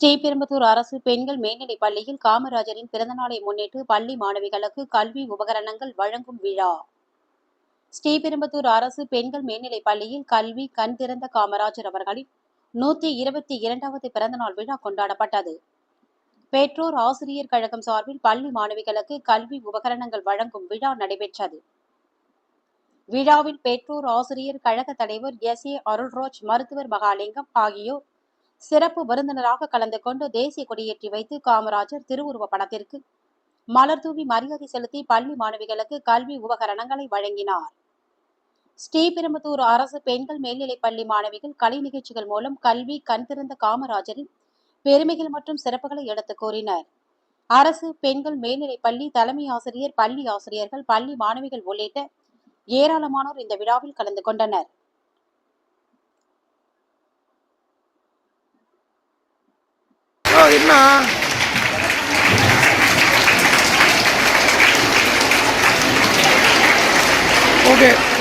ஸ்ரீபெரும்புதூர் அரசு பெண்கள் மேல்நிலைப் பள்ளியில் காமராஜரின் பிறந்தநாளை முன்னிட்டு பள்ளி மாணவிகளுக்கு கல்வி உபகரணங்கள் வழங்கும் விழா. ஸ்ரீபெரும்புதூர் அரசு பெண்கள் மேல்நிலைப் பள்ளியில் கல்வி கண் திறந்த காமராஜர் அவர்களின் நூத்தி இருபத்தி இரண்டாவது பிறந்தநாள் விழா கொண்டாடப்பட்டது. பெற்றோர் ஆசிரியர் கழகம் சார்பில் பள்ளி மாணவிகளுக்கு கல்வி உபகரணங்கள் வழங்கும் விழா நடைபெற்றது. விழாவில் பெற்றோர் ஆசிரியர் கழக தலைவர் எஸ் ஏ அருள்ராஜ் மருத்துவர் மகாலிங்கம் ஆகியோர் சிறப்பு விருந்தினராக கலந்து கொண்டு தேசிய கொடியேற்றி வைத்து காமராஜர் திருவுருவ படத்திற்கு மலர் தூவி மரியாதை செலுத்தி பள்ளி மாணவிகளுக்கு கல்வி உபகரணங்களை வழங்கினார். ஸ்ரீபெரும்புதூர் அரசு பெண்கள் மேல்நிலைப் பள்ளி மாணவிகள் கலை நிகழ்ச்சிகள் மூலம் கல்வி கண் திறந்த காமராஜரின் பெருமைகள் மற்றும் சிறப்புகளை எடுத்துக் கூறினர். அரசு பெண்கள் மேல்நிலைப் பள்ளி தலைமை ஆசிரியர் பள்ளி ஆசிரியர்கள் பள்ளி மாணவிகள் உள்ளிட்ட ஏராளமானோர் இந்த விழாவில் கலந்து கொண்டனர். な。オーケー。